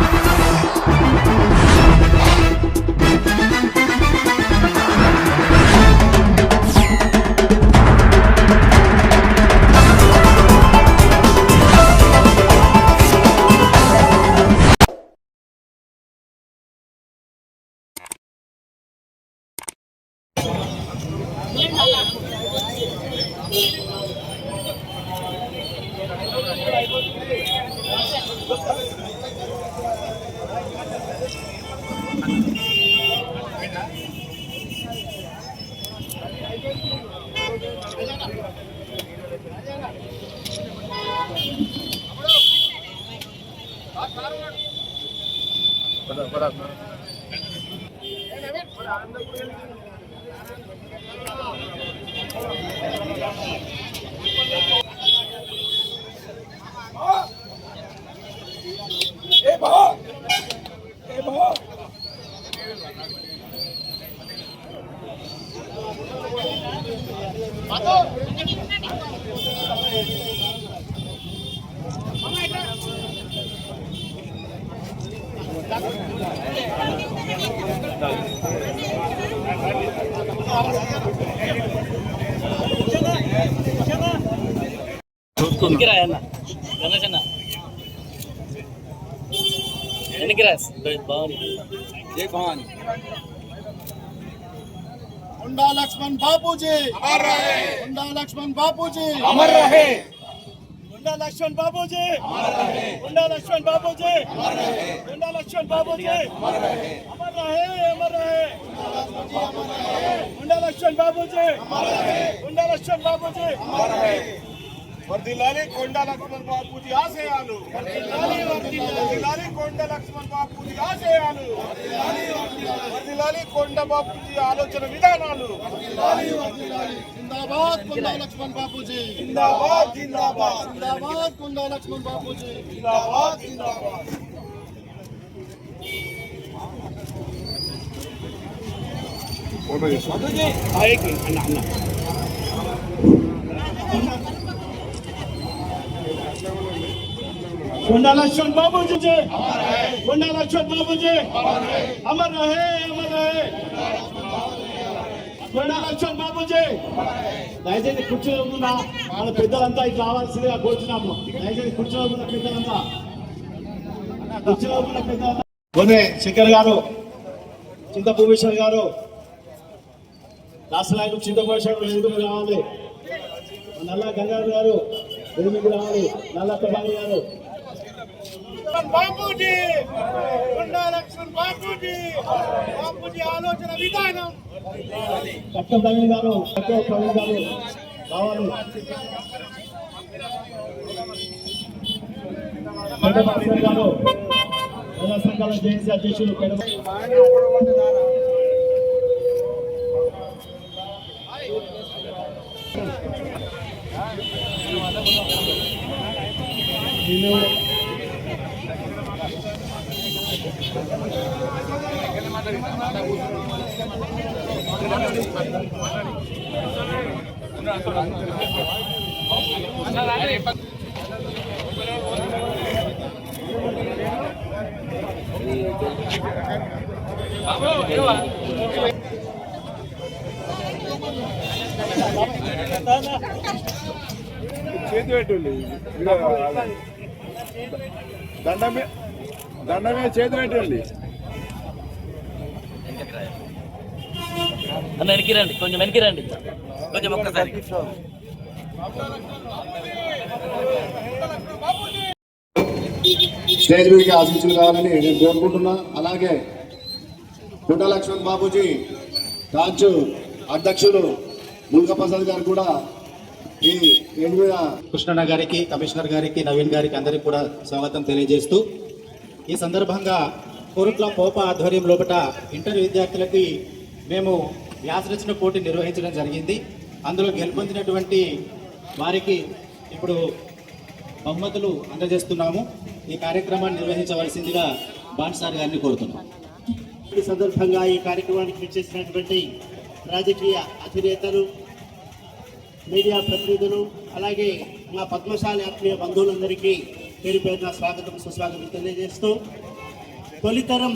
వెనక్కి कुंडा लक्ष्मण बापू जी अमर रहे। कुंडा लक्ष्मण बापू जी अमर रहे। कुंडा लक्ष्मण बापू जी अमर रहे। कुंडा लक्ष्मण बापू जी अमर रहे। कुंडा लक्ष्मण बापू जी अमर रहे। अमर रहे अमर रहे। कुंडा लक्ष्मण बापू जी अमर रहे। कुंडा लक्ष्मण बापू जी अमर रहे। వర్దిల్లాలి కొండ లక్ష్మణ్ బాపూజీ ఆశయాలు. వర్దిల్లాలి కొండ లక్ష్మణ్ బాపూజీ ఆశయాలు. వర్దిల్లాలి కొండ బాపూజీ ఆలోచన విధానాలు. జిందాబాద్ కొండ లక్ష్మణ్ బాపూజీ. జిందాబాద్ జిందాబాద్. జిందాబాద్ కొండ లక్ష్మణ్ బాపూజీ. జిందాబాద్ జిందాబాద్. ఫోటో చేసుకోండి అన్న అన్న. लक्ष्मण बाबू जी जी कुंडा लक्ष्मण बाबू जी अमर रहे अमर रहे కొండా లక్ష్మణ్ బాబుజీ దయచేసి కూర్చొని ఉన్న వాళ్ళ పెద్దలంతా ఇట్లా రావాల్సిందిగా కోరుతున్నాము దయచేసి కూర్చొని ఉన్న పెద్దలంతా కూర్చొని ఉన్న పెద్దలంతా కొనే శంకర్ గారు చింత భూమేశ్వర్ గారు రాష్ట్ర నాయకుడు చింత భూమేశ్వర్ వేదికకు రావాలి నల్ల గంగాధర్ గారు వేదికకు రావాలి నల్ల ప్రభాకర్ గారు బాపూజీ! కొండా లక్ష్మణ్ బాపూజీ! బాపూజీ ఆలోచన విధానం! కట్ట ప్రవీణ్ గారు కట్ట ప్రవీణ్ గారు కావాలి ప్రజా సంఘాల జేఏసీ అధ్యక్షులు చేతి పెట్టండి దండమే దండమే చేతి పెట్టండి అన్న వెనక్కి రండి కొంచెం వెనక్కి రండి కొంచెం ఒక్కసారి. స్టేజ్ మీదకి ఆశించులు కావాలని నేను కోరుకుంటున్నా. అలాగే పుట్ట లక్ష్మణ్ బాబుజీ రాజు అధ్యక్షులు ముల్క ప్రసాద్ గారు కూడా ఈ వేడి మీద కృష్ణన్న గారికి కమిషనర్ గారికి నవీన్ గారికి అందరికి కూడా స్వాగతం తెలియజేస్తూ ఈ సందర్భంగా కోరుట్ల పోప ఆధ్వర్యం లోపల ఇంటర్ విద్యార్థులకి మేము వ్యాసరచన పోటీ నిర్వహించడం జరిగింది. అందులో గెలుపొందినటువంటి వారికి ఇప్పుడు బహుమతులు అందజేస్తున్నాము. ఈ కార్యక్రమాన్ని నిర్వహించవలసిందిగా బాన్సార్ గారిని కోరుతున్నాం. ఈ సందర్భంగా ఈ కార్యక్రమానికి విచ్చేసినటువంటి రాజకీయ అధినేతలు మీడియా ప్రతినిధులు అలాగే మా పద్మశాలి ఆత్మీయ బంధువులందరికీ పేరు పేరున స్వాగతం సుస్వాగతం తెలియజేస్తూ తొలితరం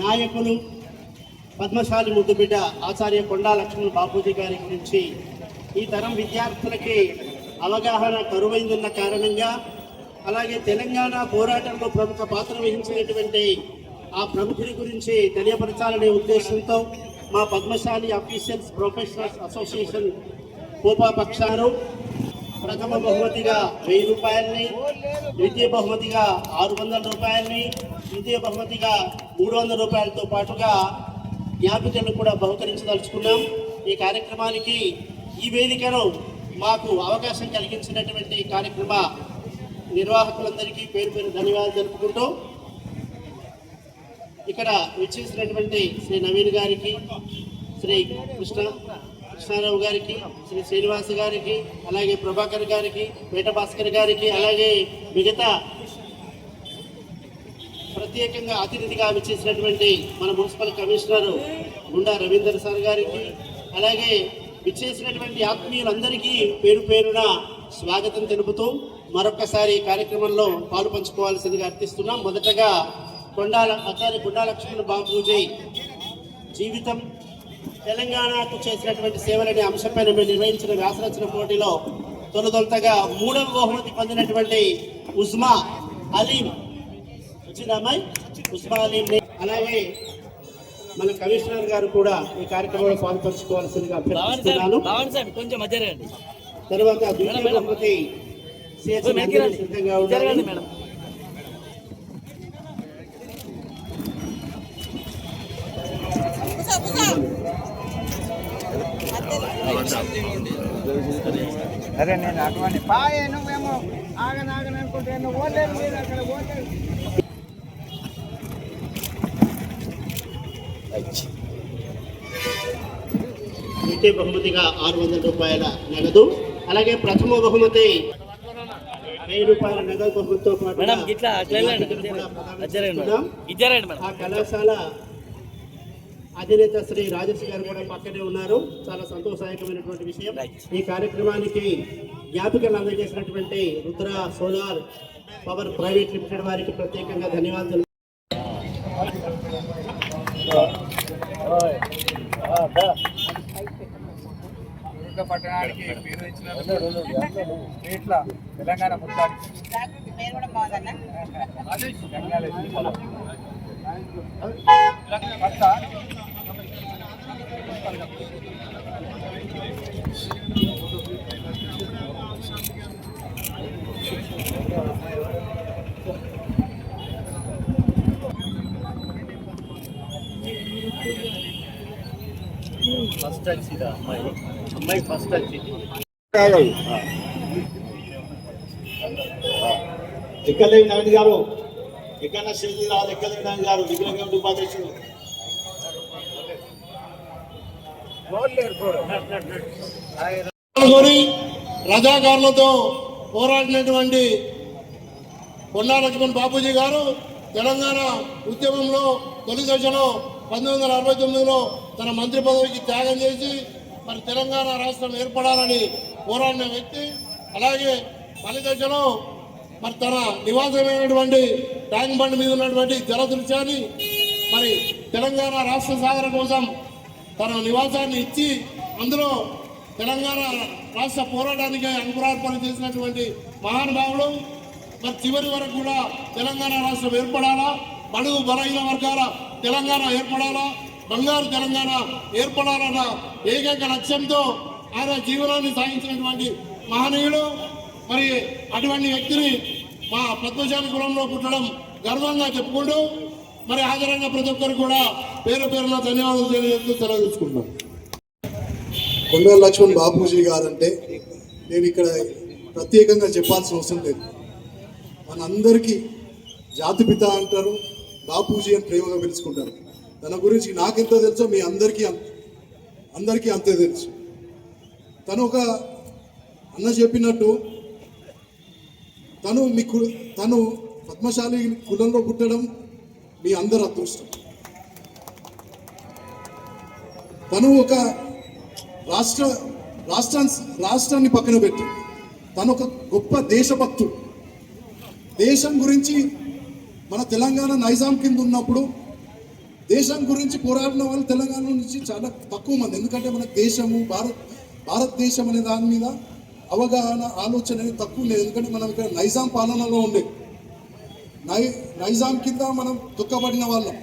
నాయకులు పద్మశాలి ముద్దుబిడ్డ ఆచార్య కొండా లక్ష్మణ్ బాపూజీ గారి గురించి ఈ తరం విద్యార్థులకి అవగాహన కరువైందున్న కారణంగా అలాగే తెలంగాణ పోరాటంలో ప్రముఖ పాత్ర వహించినటువంటి ఆ ప్రముఖుడి గురించి తెలియపరచాలనే ఉద్దేశంతో మా పద్మశాలి అఫీషియల్స్ ప్రొఫెషనల్స్ అసోసియేషన్ కోపా పక్షారు ప్రథమ బహుమతిగా వెయ్యి రూపాయలని ద్వితీయ బహుమతిగా ఆరు వందల రూపాయలని తృతీయ బహుమతిగా మూడు వందల రూపాయలతో పాటుగా జ్ఞాపికలను కూడా బహుకరించదలుచుకున్నాం. ఈ కార్యక్రమానికి ఈ వేదికను మాకు అవకాశం కలిగించినటువంటి కార్యక్రమ నిర్వాహకులందరికీ పేరు పేరు ధన్యవాదాలు జరుపుకుంటూ ఇక్కడ విచ్చేసినటువంటి శ్రీ నవీన్ గారికి శ్రీ కృష్ణ కృష్ణారావు గారికి శ్రీ శ్రీనివాస్ గారికి అలాగే ప్రభాకర్ గారికి పేట భాస్కర్ గారికి అలాగే మిగతా ప్రత్యేకంగా అతిథిగా విచ్చేసినటువంటి మన మున్సిపల్ కమిషనర్ గుండా రవీందర్ సార్ గారికి అలాగే విచ్చేసినటువంటి ఆత్మీయులందరికీ పేరు పేరున స్వాగతం తెలుపుతూ మరొకసారి కార్యక్రమంలో పాలు పంచుకోవాల్సిందిగా అర్థిస్తున్నాం. మొదటగా కొండాల ఆచార్య కొండా లక్ష్మణ బాబూజీ జీవితం తెలంగాణకు చేసినటువంటి సేవలనే అంశంపైన మేము నిర్వహించిన వ్యాసరచన పోటీలో తొలతొలతగా మూడవ బహుమతి పొందినటువంటి ఉస్మా అలీం ఉస్మా అలీం అలాగే మన కమిషనర్ గారు కూడా ఈ కార్యక్రమంలో పాల్పంచుకోవాల్సిందిగా అభ్యర్థిస్తున్నాను భవాని సార్ కొంచెం మధ్య రండి తర్వాత ద్వితీయ మేడం, మేడం. బహుమతి. సిద్ధంగా ఉండాలి మేడం అరే నేను అటువంటి పాయే నువ్వేమో ఆగను ఆగను అనుకుంటే నువ్వు మీరు అక్కడ ఓడలేదు ద్వితీయ బహుమతిగా ఆరు వందల రూపాయల నగదు. అలాగే ప్రథమ బహుమతి వెయ్యి రూపాయల నగదు బహుమతితో పాటు ఆ కళాశాల అధినేత శ్రీ రాజశ్రీ గారు కూడా పక్కనే ఉన్నారు. చాలా సంతోషదాయకమైనటువంటి విషయం. ఈ కార్యక్రమానికి జ్ఞాపికలు అందజేసినటువంటి Rudra solar power private limited వారికి ప్రత్యేకంగా ధన్యవాదాలు. దుర్గ పట్టణానికి పేరు తెచ్చినందుకు ఇట్లా తెలంగాణ మొత్తానికి పట్ల ఫస్ట్ వచ్చిందా అమ్మాయి? అమ్మాయి ఫస్ట్ వచ్చింది నవీన్ గారు. ఎక్కడ శైలి రాదు ఎక్కలేని నవీన్ గారు. విగ్రహం ఉపాధ్యక్షుడు? రజాకారులతో పోరాడినటువంటి కొండా లక్ష్మణ్ బాపూజీ గారు తెలంగాణ ఉద్యమంలో తొలి దశలో పంతొమ్మిది వందల అరవై తొమ్మిదిలో తన మంత్రి పదవికి త్యాగం చేసి మరి తెలంగాణ రాష్ట్రం ఏర్పడాలని పోరాడిన వ్యక్తి అలాగే పని దశలో మరి తన నివాసమైనటువంటి ట్యాంక్ బండ్ మీద ఉన్నటువంటి జలదృశ్యాన్ని మరి తెలంగాణ రాష్ట్ర సాధన కోసం తన నివాసాన్ని ఇచ్చి అందులో తెలంగాణ రాష్ట్ర పోరాటానికి అంకురార్పణ చేసినటువంటి మహానుభావుడు. మరి చివరి వరకు కూడా తెలంగాణ రాష్ట్రం ఏర్పడాలా? బడుగు బలహీన వర్గాల తెలంగాణ ఏర్పడాలా? బంగారు తెలంగాణ ఏర్పడాలన్న ఏకైక లక్ష్యంతో ఆయన జీవనాన్ని సాగించినటువంటి మహనీయుడు మరి అటువంటి వ్యక్తిని మా పద్మశాలి కులంలో పుట్టడం గర్వంగా చెప్పుకుంటూ మరి హాజరైన ప్రతి ఒక్కరు కూడా పేరు పేరున ధన్యవాదాలు తెలియజేస్తూ తెలియజేసుకుంటున్నాం కొండల లక్ష్మణ్ బాపూజీ గారంటే నేను ఇక్కడ ప్రత్యేకంగా చెప్పాల్సిన అవసరం లేదు. మనందరికీ జాతిపిత అంటారు బాపూజీ అని ప్రేమగా పిలుచుకుంటారు. తన గురించి నాకెంత తెలుసో మీ అందరికీ అంత అందరికీ అంతే తెలుసు. తను ఒక అన్న చెప్పినట్టు తను మీ కు తను పద్మశాలి కులంలో పుట్టడం మీ అందరు అదృష్టం. తను ఒక రాష్ట్ర రాష్ట్రాన్ని రాష్ట్రాన్ని పక్కన పెట్టి. తను ఒక గొప్ప దేశభక్తుడు. దేశం గురించి మన తెలంగాణ నైజాం కింద ఉన్నప్పుడు దేశం గురించి పోరాడిన వాళ్ళు తెలంగాణ నుంచి చాలా తక్కువ మంది. ఎందుకంటే మన దేశము భారత్ భారతదేశం అనే దాని మీద అవగాహన ఆలోచన అనేది తక్కువ లేదు. ఎందుకంటే మనం ఇక్కడ నైజాం పాలనలో ఉండే. నై నైజాం కింద మనం దుఃఖపడిన వాళ్ళం.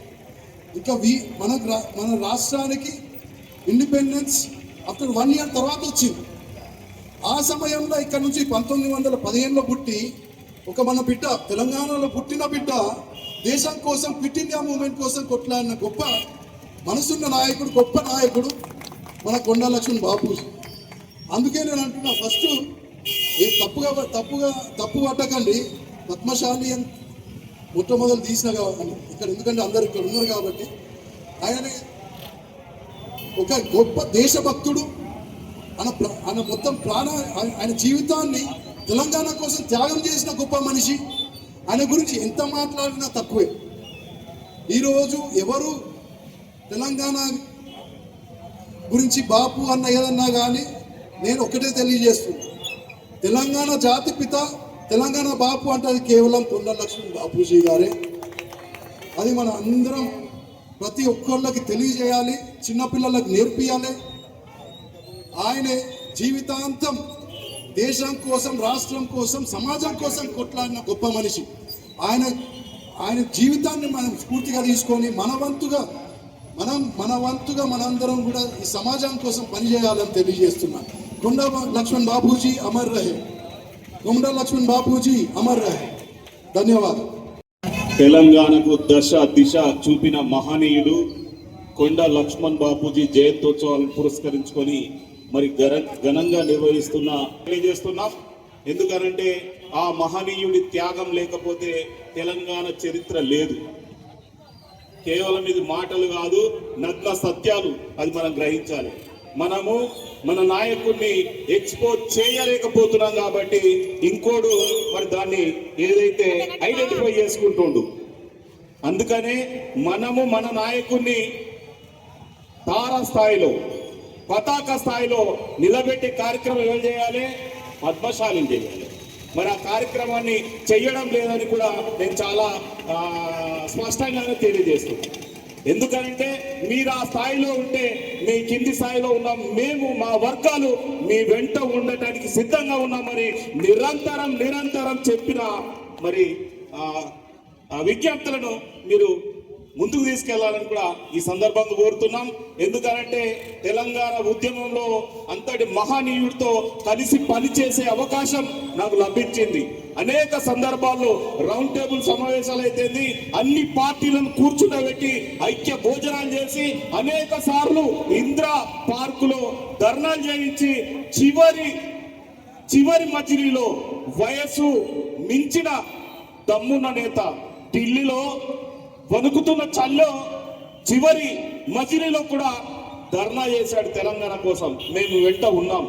ఇంకా వి మన మన రాష్ట్రానికి ఇండిపెండెన్స్ ఆఫ్టర్ వన్ ఇయర్ తర్వాత వచ్చింది. ఆ సమయంలో ఇక్కడ నుంచి పంతొమ్మిది వందల పదిహేనులో పుట్టి ఒక మన బిడ్డ తెలంగాణలో పుట్టిన బిడ్డ దేశం కోసం క్విట్ ఇండియా మూవ్మెంట్ కోసం కొట్లాడిన గొప్ప మనసున్న నాయకుడు గొప్ప నాయకుడు మన కొండా లక్ష్మణ్ బాబు అందుకే నేను అంటున్నా ఫస్ట్ ఏ తప్పుగా తప్పుగా తప్పు పట్టకండి. పద్మశాలి అని మొట్టమొదలు తీసిన కాబట్టి ఇక్కడ ఎందుకంటే అందరు ఇక్కడ ఉన్నారు కాబట్టి ఆయన ఒక గొప్ప దేశభక్తుడు. ఆయన ఆయన మొత్తం ప్రాణ ఆయన జీవితాన్ని తెలంగాణ కోసం త్యాగం చేసిన గొప్ప మనిషి. ఆయన గురించి ఎంత మాట్లాడినా తక్కువే. ఈరోజు ఎవరు తెలంగాణ గురించి బాపు అన్న ఏదన్నా కానీ నేను ఒకటే తెలియజేస్తున్నా. తెలంగాణ జాతి పిత తెలంగాణ బాపు అంటే అది కేవలం కొండ బాపూజీ గారే. అది మన అందరం ప్రతి ఒక్కళ్ళకి తెలియజేయాలి చిన్నపిల్లలకు నేర్పియాలి. ఆయనే జీవితాంతం దేశం కోసం రాష్ట్రం కోసం సమాజం కోసం కొట్లాడిన గొప్ప మనిషి. ఆయన ఆయన జీవితాన్ని మనం స్ఫూర్తిగా తీసుకొని మన వంతుగా మనం మన వంతుగా మనందరం కూడా ఈ సమాజం కోసం పనిచేయాలని తెలియజేస్తున్నాం. కొండ లక్ష్మణ్ బాబూజీ అమర్ రహే. కొండ లక్ష్మణ్ బాబూజీ అమర్ రహే. ధన్యవాదాలు. తెలంగాణకు దశ దిశ చూపిన మహనీయుడు కొండ లక్ష్మణ్ బాపూజీ జయంతోత్సవాలను పురస్కరించుకొని మరి ఘనంగా నిర్వహిస్తున్నా. తెలియజేస్తున్నాం ఎందుకనంటే ఆ మహనీయుడి త్యాగం లేకపోతే తెలంగాణ చరిత్ర లేదు. కేవలం ఇది మాటలు కాదు నగ్న సత్యాలు అది మనం గ్రహించాలి. మనము మన నాయకుడిని ఎక్స్పోజ్ చేయలేకపోతున్నాం కాబట్టి ఇంకోడు మరి దాన్ని ఏదైతే ఐడెంటిఫై చేసుకుంటుండు. అందుకనే మనము మన నాయకుడిని తారా స్థాయిలో పతాక స్థాయిలో నిలబెట్టే కార్యక్రమం ఏం చేయాలి? పద్మశాలం చేయాలి. మరి ఆ కార్యక్రమాన్ని చెయ్యడం లేదని కూడా నేను చాలా స్పష్టంగానే తెలియజేస్తున్నాను ఎందుకంటే మీరు ఆ స్థాయిలో ఉంటే మీ కింది స్థాయిలో ఉన్నాం మేము మా వర్గాలు మీ వెంట ఉండటానికి సిద్ధంగా ఉన్నామని నిరంతరం నిరంతరం చెప్పిన మరి విజ్ఞప్తులను మీరు ముందుకు తీసుకెళ్ళాలని కూడా ఈ సందర్భంగా కోరుతున్నాం. ఎందుకనంటే తెలంగాణ ఉద్యమంలో అంతటి మహనీయుడితో కలిసి పనిచేసే అవకాశం నాకు లభించింది. అనేక సందర్భాల్లో రౌండ్ టేబుల్ సమావేశాలు అయితేంది అన్ని పార్టీలను కూర్చుండబెట్టి ఐక్య భోజనాలు చేసి అనేక సార్లు ఇందిరా పార్కులో ధర్నాలు చేయించి చివరి చివరి మజిలీలో వయసు మించిన దమ్మున్న నేత ఢిల్లీలో వణుకుతున్న చల్లో చివరి మజిలీలో కూడా ధర్నా చేశాడు తెలంగాణ కోసం. మేము వెంట ఉన్నాం.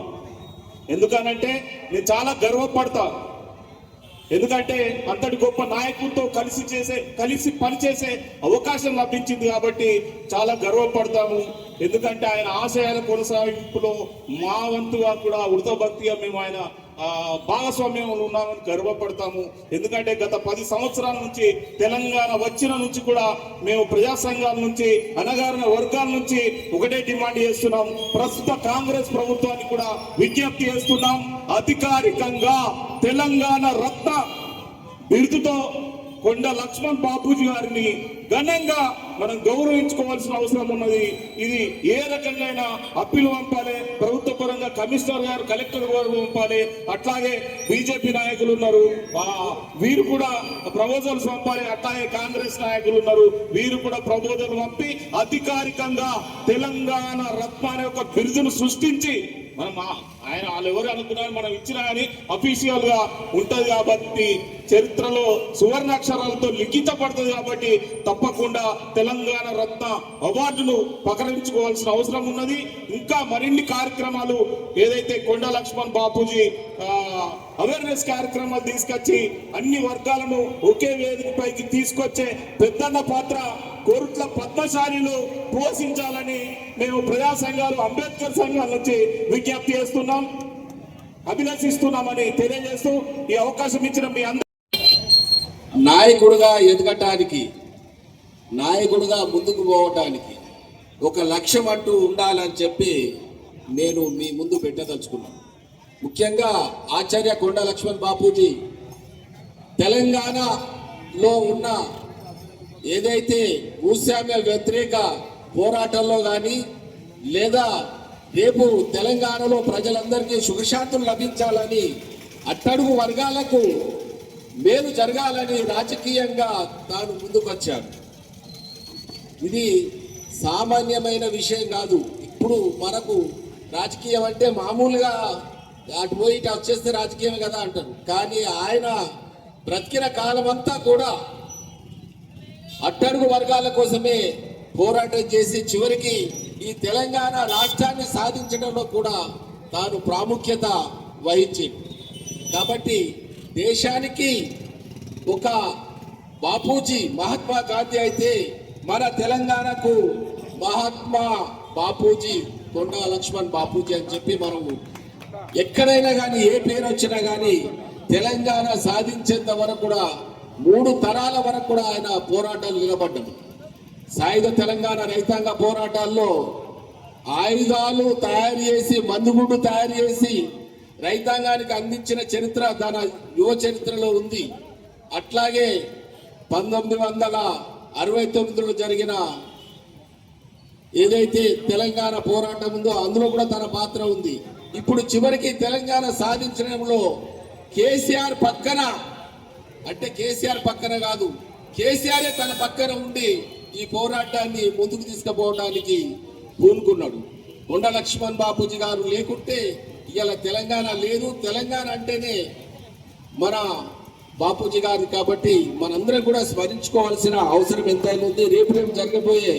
ఎందుకనంటే నేను చాలా గర్వపడతా. ఎందుకంటే అంతటి గొప్ప నాయకుడితో కలిసి చేసే కలిసి పనిచేసే అవకాశం లభించింది కాబట్టి చాలా గర్వపడతాము. ఎందుకంటే ఆయన ఆశయాల కొనసాగింపులో మా వంతుగా కూడా వృతభక్తిగా మేము ఆయన భాగస్వామ్యంలో ఉన్నామని గర్వపడతాము. ఎందుకంటే గత పది సంవత్సరాల నుంచి తెలంగాణ వచ్చిన నుంచి కూడా మేము ప్రజా సంఘాల నుంచి అనగారిన వర్గాల నుంచి ఒకటే డిమాండ్ చేస్తున్నాం. ప్రస్తుత కాంగ్రెస్ ప్రభుత్వానికి కూడా విజ్ఞప్తి చేస్తున్నాం. అధికారికంగా తెలంగాణ రత్న బిరుదుతో కొండ లక్ష్మణ్ బాపూజీ గారిని ఘనంగా మనం గౌరవించుకోవాల్సిన అవసరం ఉన్నది. ఇది ఏ రకంగా అప్పీలు పంపాలి ప్రభుత్వ పరంగా కమిషనర్ గారు కలెక్టర్ గారు పంపాలి. అట్లాగే బీజేపీ నాయకులు ఉన్నారు. వీరు కూడా ప్రపోజల్స్ పంపాలి. అట్లాగే కాంగ్రెస్ నాయకులు ఉన్నారు. వీరు కూడా ప్రపోజల్ పంపి అధికారికంగా తెలంగాణ రత్న అనే ఒక బిరుదును సృష్టించి మనం ఆయన వాళ్ళు ఎవరు అనుకున్నారు? మనం ఇచ్చినా కానీ అఫీషియల్గా ఉంటది కాబట్టి చరిత్రలో సువర్ణాక్షరాలతో లిఖితపడుతుంది కాబట్టి తప్పకుండా తెలంగాణ రత్న అవార్డును ప్రకటించుకోవాల్సిన అవసరం ఉన్నది. ఇంకా మరిన్ని కార్యక్రమాలు ఏదైతే కొండ లక్ష్మణ్ బాపూజీ అవేర్నెస్ కార్యక్రమాలు తీసుకొచ్చి అన్ని వర్గాలను ఒకే వేదికపైకి తీసుకొచ్చే పెద్దన్న పాత్ర కోరుట్ల పద్మశాలిలు పోషించాలని మేము ప్రజా సంఘాలు అంబేద్కర్ సంఘాల నుంచి విజ్ఞప్తి చేస్తున్నాం. అభిలషిస్తున్నామని తెలియజేస్తూ ఈ అవకాశం ఇచ్చిన మీ అందరూ నాయకుడిగా ఎదగటానికి నాయకుడిగా ముందుకు పోవటానికి ఒక లక్ష్యం అంటూ ఉండాలని చెప్పి నేను మీ ముందు పెట్టదలుచుకున్నాను. ముఖ్యంగా ఆచార్య కొండ లక్ష్మణ్ బాపూజీ తెలంగాణలో ఉన్న ఏదైతే భూస్వామ్య వ్యతిరేక పోరాటంలో కానీ లేదా రేపు తెలంగాణలో ప్రజలందరికీ సుఖశాంతులు లభించాలని అట్టడుగు వర్గాలకు మేలు జరగాలని రాజకీయంగా తాను ముందుకొచ్చాడు ఇది సామాన్యమైన విషయం కాదు. ఇప్పుడు మనకు రాజకీయం అంటే మామూలుగా అటు పోయి ఇటు వచ్చేస్తే రాజకీయం కదా అంటారు. కానీ ఆయన బ్రతికిన కాలమంతా కూడా అట్టడుగు వర్గాల కోసమే పోరాటం చేసి చివరికి ఈ తెలంగాణ రాష్ట్రాన్ని సాధించడంలో కూడా తాను ప్రాముఖ్యత వహించింది. కాబట్టి దేశానికి ఒక బాపూజీ మహాత్మా గాంధీ అయితే మన తెలంగాణకు మహాత్మా బాపూజీ కొండా లక్ష్మణ్ బాపూజీ అని చెప్పి మనము ఎక్కడైనా కానీ ఏ పేరు వచ్చినా కానీ తెలంగాణ సాధించేంత వరకు కూడా మూడు తరాల వరకు కూడా ఆయన పోరాటాలు నిలబడ్డాడు. సాయుధ తెలంగాణ రైతాంగ పోరాటాల్లో ఆయుధాలు తయారు చేసి మందుగుండు తయారు చేసి రైతాంగానికి అందించిన చరిత్ర తన యువ చరిత్రలో ఉంది. అట్లాగే పంతొమ్మిది వందల అరవై తొమ్మిదిలో జరిగిన ఏదైతే తెలంగాణ పోరాటం ఉందో అందులో కూడా తన పాత్ర ఉంది. ఇప్పుడు చివరికి తెలంగాణ సాధించడంలో కేసీఆర్ పక్కన అంటే కేసీఆర్ పక్కన కాదు. కేసీఆర్ తన పక్కన ఉండి ఈ పోరాటాన్ని ముందుకు తీసుకుపోవడానికి పూనుకున్నాడు. కొండ లక్ష్మణ్ బాపూజీ గారు లేకుంటే ఇవాళ తెలంగాణ లేదు. తెలంగాణ అంటేనే మన బాపూజీ గారు కాబట్టి మనందరం కూడా స్మరించుకోవాల్సిన అవసరం ఎంతైనా ఉంది. రేపు రేపు జరగబోయే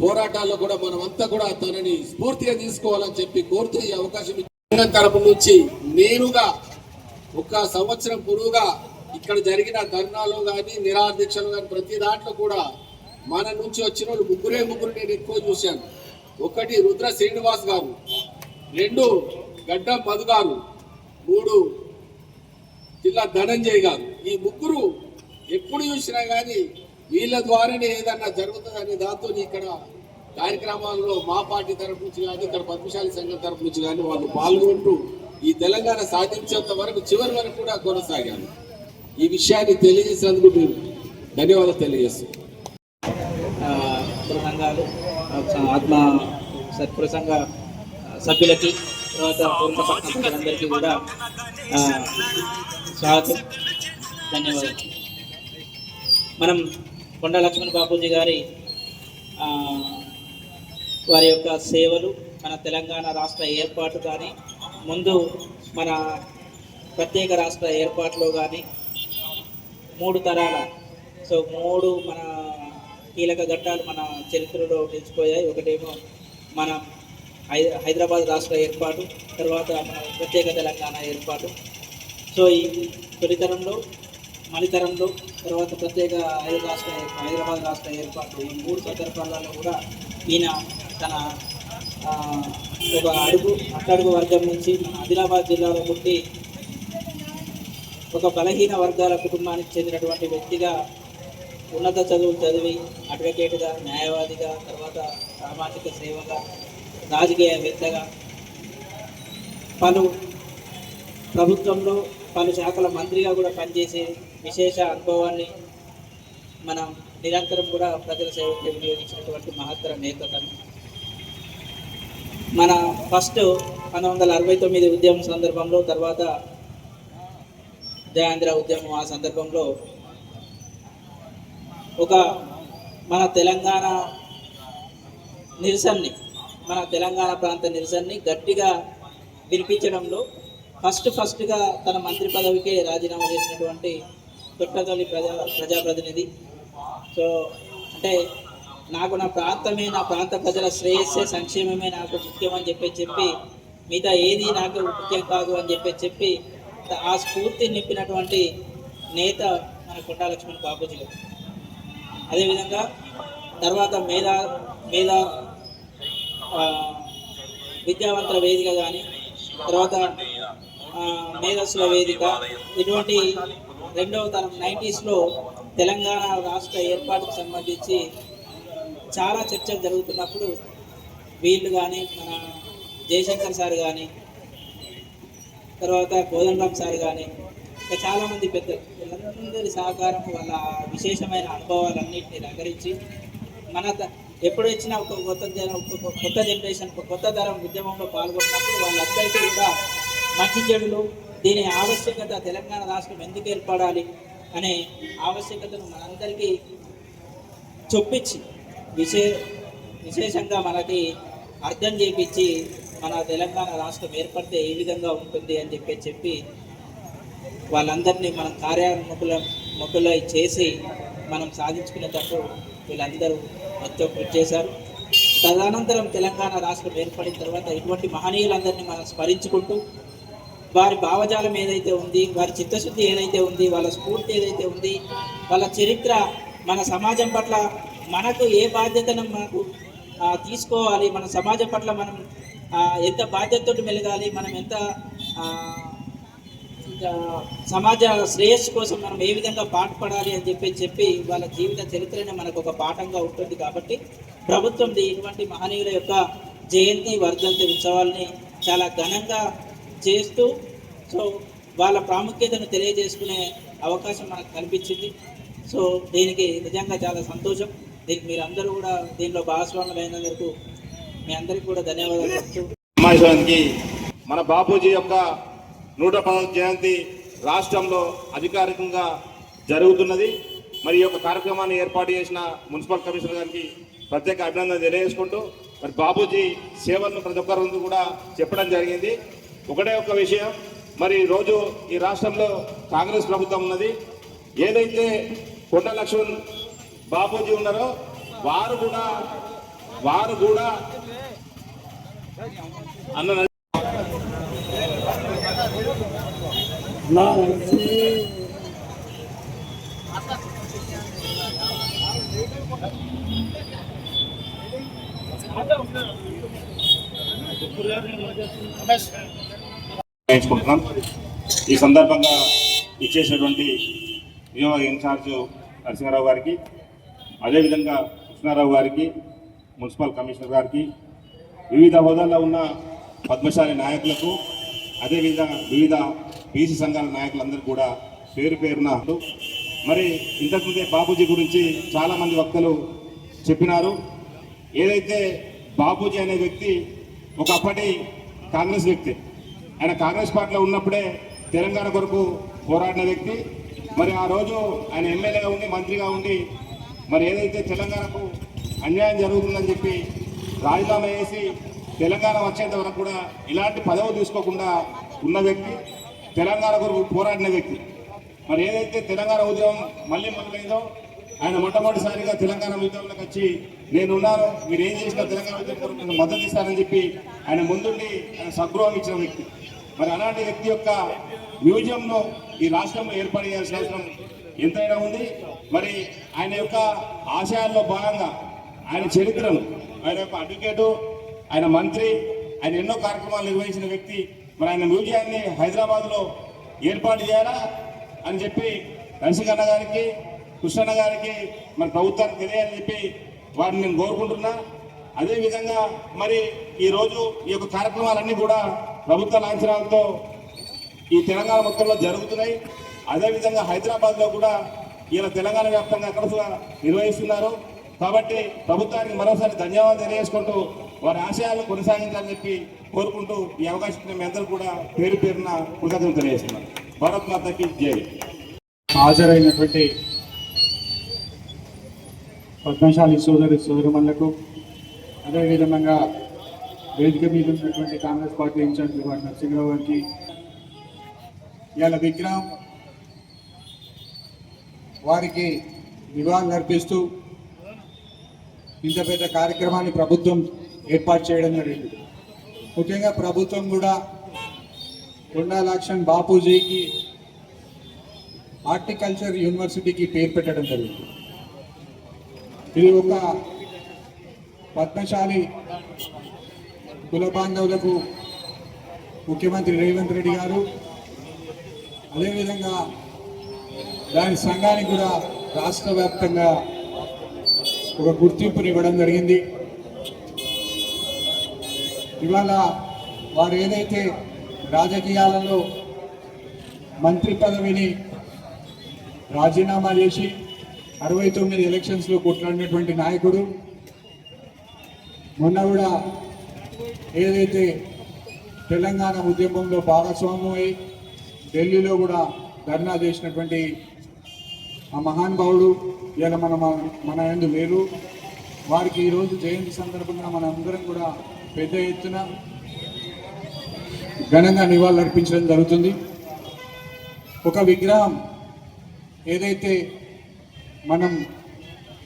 పోరాటాల్లో కూడా మనమంతా కూడా తనని స్ఫూర్తిగా తీసుకోవాలని చెప్పి కోరుతూ ఈ అవకాశం ఇచ్చిన తరపు నుంచి నేనుగా ఒక సంవత్సరం పొడవుగా ఇక్కడ జరిగిన ధర్నాలు కానీ నిరాదీక్షలు కానీ ప్రతి దాంట్లో కూడా మన నుంచి వచ్చిన వాళ్ళు ముగ్గురే ముగ్గురు నేను ఎక్కువ చూశాను. ఒకటి రుద్ర శ్రీనివాస్ గారు రెండు గడ్డం మధు గారు మూడు జిల్లా ధనంజయ్ గారు. ఈ ముగ్గురు ఎప్పుడు చూసినా కానీ వీళ్ళ ద్వారానే ఏదన్నా జరుగుతుందనే దాంతో ఇక్కడ కార్యక్రమాల్లో మా పార్టీ తరపు నుంచి కానీ ఇక్కడ పద్మశాలి సంఘం తరపు నుంచి కానీ వాళ్ళు పాల్గొంటూ ఈ తెలంగాణ సాధించేంత వరకు చివరి వరకు కూడా కొనసాగారు. ఈ విషయాన్ని తెలియజేసినందుకు మీరు ధన్యవాదాలు తెలియజేస్తున్నాను ప్రసంగాలు సంఘాలు ఆత్మ సత్పుర సంఘ సభ్యులకి తర్వాత పూర్ణ సభ్యులందరికీ కూడా స్వాగతం. ధన్యవాదాలు. మనం కొండ లక్ష్మణ్ బాపూజీ గారి వారి యొక్క సేవలు మన తెలంగాణ రాష్ట్ర ఏర్పాటు కానీ ముందు మన ప్రత్యేక రాష్ట్ర ఏర్పాటులో కానీ మూడు తరాల. సో మూడు మన కీలక ఘట్టాలు మన చరిత్రలో నిలిచిపోయాయి. ఒకటేమో మన హై హైదరాబాద్ రాష్ట్ర ఏర్పాటు తర్వాత మన ప్రత్యేక తెలంగాణ ఏర్పాటు. సో ఈ తొలితరంలో మలితరంలో తర్వాత ప్రత్యేక హైదరాబాద్ రాష్ట్ర హైదరాబాద్ రాష్ట్ర ఏర్పాటు. ఈ మూడు సందర్భాలలో కూడా ఈయన తన ఒక అడుగు అట్టడుగు వర్గం నుంచి మన ఆదిలాబాద్ జిల్లాలో పుట్టి ఒక బలహీన వర్గాల కుటుంబానికి చెందినటువంటి వ్యక్తిగా ఉన్నత చదువులు చదివి అడ్వకేట్గా న్యాయవాదిగా తర్వాత సామాజిక సేవగా రాజకీయవేత్తగా పలు ప్రభుత్వంలో పలు శాఖల మంత్రిగా కూడా పనిచేసే విశేష అనుభవాన్ని మనం నిరంతరం కూడా ప్రజల సేవకు వినియోగించినటువంటి మహత్తర నేత మన ఫస్ట్ పంతొమ్మిది వందల అరవై తొమ్మిది ఉద్యమం సందర్భంలో తర్వాత జయాంధ్ర ఉద్యమం ఆ సందర్భంలో ఒక మన తెలంగాణ నిరసనని మన తెలంగాణ ప్రాంత నిరసనని గట్టిగా వినిపించడంలో ఫస్ట్ ఫస్ట్గా తన మంత్రి పదవికే రాజీనామా చేసినటువంటి తొట్టతల్లి ప్రజా ప్రజాప్రతినిధి. సో అంటే నాకు నా ప్రాంతమే నా ప్రాంత ప్రజల శ్రేయస్సే సంక్షేమమే నాకు ముఖ్యం అని చెప్పి చెప్పి మిగతా ఏది నాకు ముఖ్యం కాదు అని చెప్పి చెప్పి ఆ స్ఫూర్తి నింపినటువంటి నేత మన కొండా లక్ష్మణ్ బాపూజీ గారు. అదేవిధంగా తర్వాత మేధా మేధా విద్యావంతుల వేదిక కానీ తర్వాత మేధస్సుల వేదిక ఇటువంటి రెండవ తరం నైంటీస్లో తెలంగాణ రాష్ట్ర ఏర్పాటుకు సంబంధించి చాలా చర్చలు జరుగుతున్నప్పుడు వీళ్ళు కానీ మన జయశంకర్ సార్ కానీ తర్వాత కోదండరామ్ సార్ కానీ ఇంకా చాలామంది పెద్దలు. వీళ్ళందరి సహకారం వాళ్ళ విశేషమైన అనుభవాలన్నింటినీ నగరించి మన ఎప్పుడు వచ్చినా ఒక కొత్త జన- కొత్త జనరేషన్ ఒక కొత్త తరం ఉద్యమంలో పాల్గొన్నప్పుడు వాళ్ళందరికీ కూడా మంచి చెడులు దీని ఆవశ్యకత తెలంగాణ రాష్ట్రం ఎందుకు ఏర్పడాలి అనే ఆవశ్యకతను మనందరికీ చొప్పించి విశే విశేషంగా మనకి అర్థం చేపించి మన తెలంగాణ రాష్ట్రం ఏర్పడితే ఏ విధంగా ఉంటుంది అని చెప్పి చెప్పి వాళ్ళందరినీ మనం కార్యాముఖుల ముఖులై చేసి మనం సాధించుకునేటప్పుడు వీళ్ళందరూ మొత్తం కృషి చేశారు. తదనంతరం తెలంగాణ రాష్ట్రం ఏర్పడిన తర్వాత ఇటువంటి మహనీయులందరినీ మనం స్మరించుకుంటూ వారి భావజాలం ఏదైతే ఉంది వారి చిత్తశుద్ధి ఏదైతే ఉంది వాళ్ళ స్ఫూర్తి ఏదైతే ఉంది వాళ్ళ చరిత్ర మన సమాజం పట్ల మనకు ఏ బాధ్యతను మనకు తీసుకోవాలి మన సమాజం పట్ల మనం ఎంత బాధ్యతతో మెలగాలి మనం ఎంత ఇంకా సమాజ శ్రేయస్సు కోసం మనం ఏ విధంగా పాటుపడాలి అని చెప్పి చెప్పి వాళ్ళ జీవిత చరిత్రనే మనకు ఒక పాఠంగా ఉంటుంది కాబట్టి ప్రభుత్వం ఇటువంటి మహనీయుల యొక్క జయంతి వర్ధంతి ఉత్సవాల్ని చాలా ఘనంగా చేస్తూ సో వాళ్ళ ప్రాముఖ్యతను తెలియజేసుకునే అవకాశం మనకు కల్పించింది. సో దీనికి నిజంగా చాలా సంతోషం. దీనికి మీరు అందరూ కూడా దీనిలో భాగస్వాములైనందుకు మీ అందరికీ కూడా ధన్యవాదాలు సమావేశానికి మన బాపూజీ యొక్క నూట పదవ జయంతి రాష్ట్రంలో అధికారికంగా జరుగుతున్నది. మరి ఈ యొక్క కార్యక్రమాన్ని ఏర్పాటు చేసిన మున్సిపల్ కమిషనర్ గారికి ప్రత్యేక అభినందన తెలియజేసుకుంటూ మరి బాబూజీ సేవలను ప్రతి ఒక్కరు కూడా చెప్పడం జరిగింది. ఒకటే ఒక విషయం మరి రోజు ఈ రాష్ట్రంలో కాంగ్రెస్ ప్రభుత్వం ఉన్నది. ఏదైతే కొండ లక్ష్మణ్ బాపూజీ ఉన్నారో వారు కూడా వారు కూడా అన్న ఈ సందర్భంగా ఇచ్చేసినటువంటి వినియోగ ఇన్ఛార్జ్ నరసింహారావు గారికి అదేవిధంగా కృష్ణారావు గారికి మున్సిపల్ కమిషనర్ గారికి వివిధ హోదాల్లో ఉన్న పద్మశాలి నాయకులకు అదేవిధంగా వివిధ బీసీ సంఘాల నాయకులందరూ కూడా పేరు పేరున మరి ఇంతకుముందే బాపూజీ గురించి చాలామంది వక్తలు చెప్పినారు. ఏదైతే బాపూజీ అనే వ్యక్తి ఒకప్పటి కాంగ్రెస్ వ్యక్తి ఆయన కాంగ్రెస్ పార్టీలో ఉన్నప్పుడే తెలంగాణ కొరకు పోరాడిన వ్యక్తి మరి ఆ రోజు ఆయన ఎమ్మెల్యేగా ఉండి మంత్రిగా ఉండి మరి ఏదైతే తెలంగాణకు అన్యాయం జరుగుతుందని చెప్పి రాజీనామా చేసి తెలంగాణ వచ్చేంత వరకు కూడా ఇలాంటి పదవి తీసుకోకుండా ఉన్న వ్యక్తి తెలంగాణ కొరకు పోరాడిన వ్యక్తి. మరి ఏదైతే తెలంగాణ ఉద్యమం మళ్ళీ మొదలైందో ఆయన మొట్టమొదటిసారిగా తెలంగాణ ఉద్యమంలోకి వచ్చి నేనున్నాను మీరు ఏం చేసినా తెలంగాణ ఉద్యమం నేను మద్దతు ఇస్తానని చెప్పి ఆయన ముందుండి ఆయన సగృహం ఇచ్చిన వ్యక్తి. మరి అలాంటి వ్యక్తి యొక్క మ్యూజియంను ఈ రాష్ట్రంలో ఏర్పాటు చేయాల్సిన అవసరం ఎంతైనా ఉంది. మరి ఆయన యొక్క ఆశయాల్లో భాగంగా ఆయన చరిత్రను ఆయన యొక్క అడ్వకేటు ఆయన మంత్రి ఆయన ఎన్నో కార్యక్రమాలు నిర్వహించిన వ్యక్తి. మరి ఆయన మ్యూజియాన్ని హైదరాబాద్లో ఏర్పాటు చేయాలా అని చెప్పి నరసింహన్న గారికి కృష్ణన్న గారికి మన ప్రభుత్వానికి తెలియాలని చెప్పి వారిని నేను కోరుకుంటున్నా. అదేవిధంగా మరి ఈరోజు ఈ యొక్క కార్యక్రమాలన్నీ కూడా ప్రభుత్వ లాంఛనాలతో ఈ తెలంగాణ మొత్తంలో జరుగుతున్నాయి. అదేవిధంగా హైదరాబాద్లో కూడా ఇలా తెలంగాణ వ్యాప్తంగా అక్కడ నిర్వహిస్తున్నారు. కాబట్టి ప్రభుత్వానికి మరోసారి ధన్యవాదాలు తెలియజేసుకుంటూ వారి ఆశయాలను కొనసాగించాలని చెప్పి కోరుకుంటూ ఈ అవకాశం మీ అందరూ కూడా పేరు పేరున కృతజ్ఞతలు తెలియజేస్తున్నాను. భారత్ మాతకి జై. హాజరైనటువంటి పద్మశాలి సోదరి సోదరుమణులకు అదేవిధంగా వేదిక మీద ఉన్నటువంటి కాంగ్రెస్ పార్టీ ఇన్ఛార్జ్ వారి నరసింహరావు గారికి ఇవాళ విగ్రహం వారికి నివాళులు అర్పిస్తూ ఇంత పెద్ద కార్యక్రమాన్ని ప్రభుత్వం ఏర్పాటు చేయడం జరిగింది. ముఖ్యంగా ప్రభుత్వం కూడా కొండా లక్ష్మణ్ బాపూజీకి హార్టికల్చర్ యూనివర్సిటీకి పేరు పెట్టడం జరిగింది. ఇది ఒక పద్మశాలి కుల బాంధవులకు ముఖ్యమంత్రి రేవంత్ రెడ్డి గారు అదేవిధంగా దాని సంఘానికి కూడా రాష్ట్ర వ్యాప్తంగా ఒక గుర్తింపుని ఇవ్వడం జరిగింది. ఇవాళ వారు ఏదైతే రాజకీయాలలో మంత్రి పదవిని రాజీనామా చేసి అరవై తొమ్మిది ఎలక్షన్స్లో కొట్లాడినటువంటి నాయకుడు మొన్న కూడా ఏదైతే తెలంగాణ ఉద్యమంలో భాగస్వామ్యమై ఢిల్లీలో కూడా ధర్నా చేసినటువంటి ఆ మహానుభావుడు ఇవాళ మన మన ఎందు లేరు. వారికి ఈరోజు జయంతి సందర్భంగా మన అందరం కూడా పెద్ద ఎత్తున ఘనంగా నివాళులర్పించడం జరుగుతుంది. ఒక విగ్రహం ఏదైతే మనం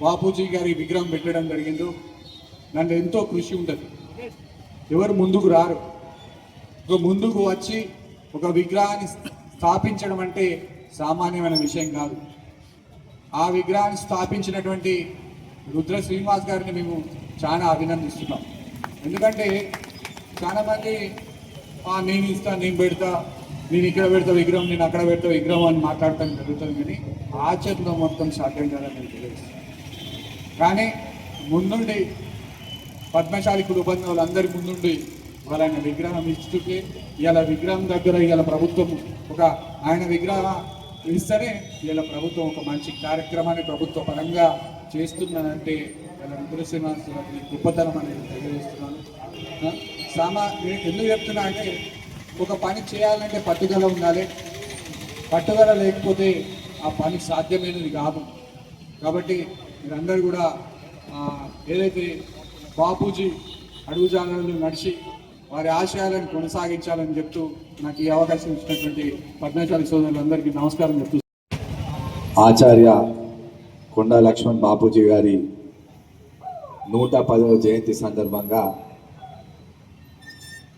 బాపూజీ గారి విగ్రహం పెట్టడం జరిగిందో దాంట్లో ఎంతో కృషి ఉంటుంది. ఎవరు ముందుకు రారు. ఒక ముందుకు వచ్చి ఒక విగ్రహాన్ని స్థాపించడం అంటే సామాన్యమైన విషయం కాదు. ఆ విగ్రహాన్ని స్థాపించినటువంటి రుద్ర శ్రీనివాస్ గారిని మేము చాలా అభినందిస్తున్నాం. ఎందుకంటే చాలామంది "ఆ, నేను ఇస్తా నేను పెడతా నేను ఇక్కడ పెడతా విగ్రహం నేను అక్కడ పెడతా విగ్రహం అని మాట్లాడటం జరుగుతుంది కానీ ఆచరణలో మొత్తం సాధ్యం కాదని నేను తెలుసు కానీ ముందుండి పద్మశాలి కుటుంబం వాళ్ళందరి ముందుండి వాళ్ళ విగ్రహం ఇస్తుంటే ఇవాళ విగ్రహం దగ్గర ఇవాళ ప్రభుత్వం ఒక ఆయన విగ్రహం ఇస్తేనే వీళ్ళ ప్రభుత్వం ఒక మంచి కార్యక్రమాన్ని ప్రభుత్వ పరంగా చేస్తున్నానంటే ఇలా రుద్ర శ్రీనివాస్ గారి గొప్పతనం అనేది తెలియజేస్తున్నాను. సామా నేను ఎందుకు చెప్తున్నా అంటే ఒక పని చేయాలంటే పట్టుదల ఉండాలి. పట్టుదల లేకపోతే ఆ పని సాధ్యమైనది కాదు. కాబట్టి మీరందరూ కూడా ఏదైతే బాపూజీ అడుగుజాడలు నడిచి వారి ఆశయాలను కొనసాగించాలని చెప్తూ నాకు ఈ అవకాశం ఇచ్చినటువంటి పద్మశాలి సోదరులందరికీ నమస్కారం చెప్తూ ఆచార్య కొండా లక్ష్మణ్ బాపూజీ గారి నూట పదవ జయంతి సందర్భంగా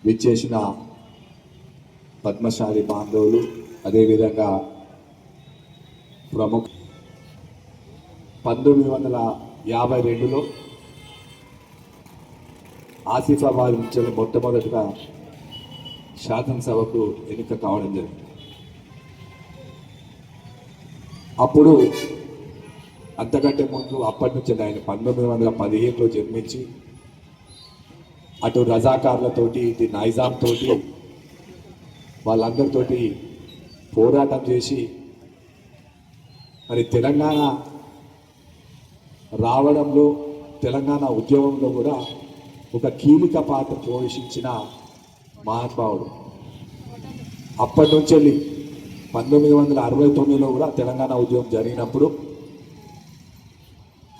విచ్చేసిన పద్మశాలి బాంధవులు అదేవిధంగా ప్రముఖ పంతొమ్మిది వందల యాభై రెండులో ఆసిఫాబాద్ నుంచి మొట్టమొదటిగా శాసనసభకు ఎన్నిక కావడం జరిగింది. అప్పుడు అంతకంటే ముందు అప్పటి నుంచి ఆయన పంతొమ్మిది వందల పదిహేనులో జన్మించి అటు రజాకార్లతోటి ఇటు నైజాం తోటి వాళ్ళందరితోటి పోరాటం చేసి మరి తెలంగాణ రావడంలో తెలంగాణ ఉద్యమంలో కూడా ఒక కీలిక పాత్ర పోషించిన మహానుభావుడు అప్పటి నుంచి వెళ్ళి పంతొమ్మిది వందల అరవై తొమ్మిదిలో కూడా తెలంగాణ ఉద్యమం జరిగినప్పుడు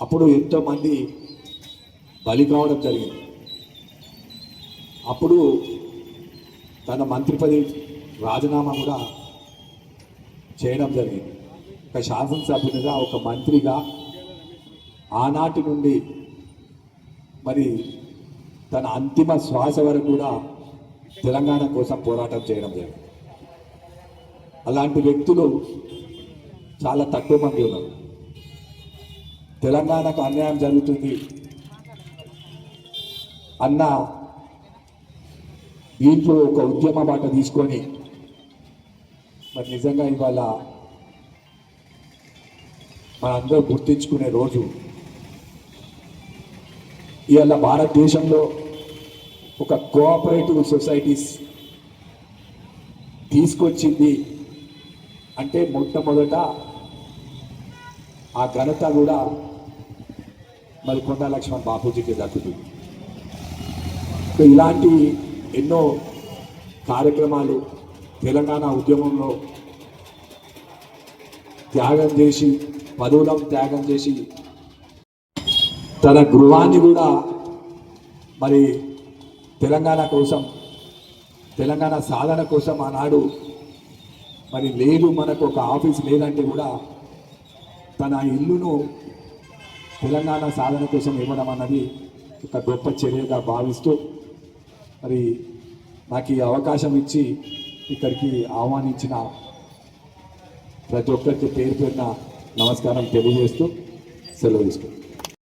అప్పుడు ఎంతోమంది బలి కావడం జరిగింది. అప్పుడు తన మంత్రి పదవి రాజీనామా కూడా చేయడం జరిగింది. ఒక శాసనసభ్యునిగా ఒక మంత్రిగా ఆనాటి నుండి మరి తన అంతిమ శ్వాస వరకు కూడా తెలంగాణ కోసం పోరాటం చేయడం జరిగింది అలాంటి వ్యక్తులు చాలా తక్కువ మంది ఉన్నారు. తెలంగాణకు అన్యాయం జరుగుతుంది. అన్న దీంట్లో ఒక ఉద్యమ బాట తీసుకొని మరి నిజంగా ఇవాళ మనందరూ గుర్తించుకునే రోజు. ఇవాళ భారతదేశంలో ఒక కోఆపరేటివ్ సొసైటీస్ తీసుకొచ్చింది. అంటే మొట్టమొదట ఆ ఘనత కూడా మరి కొండా లక్ష్మణ్ బాపూజీకి దక్కుతుంది. ఇలాంటి ఎన్నో కార్యక్రమాలు తెలంగాణ ఉద్యమంలో త్యాగం చేసి పదవులం త్యాగం చేసి తన గృహాన్ని కూడా మరి తెలంగాణ కోసం తెలంగాణ సాధన కోసం ఆనాడు మరి లేదు మనకు ఒక ఆఫీస్ లేదంటే కూడా తన ఇల్లును తెలంగాణ సాధన కోసం ఇవ్వడం అన్నది ఒక గొప్ప చర్యగా భావిస్తూ మరి నాకు ఈ అవకాశం ఇచ్చి ఇక్కడికి ఆహ్వానించిన ప్రతి ఒక్కరికి పేరు పేరున నమస్కారం తెలియజేస్తూ సెలవు తీసుకుంటాను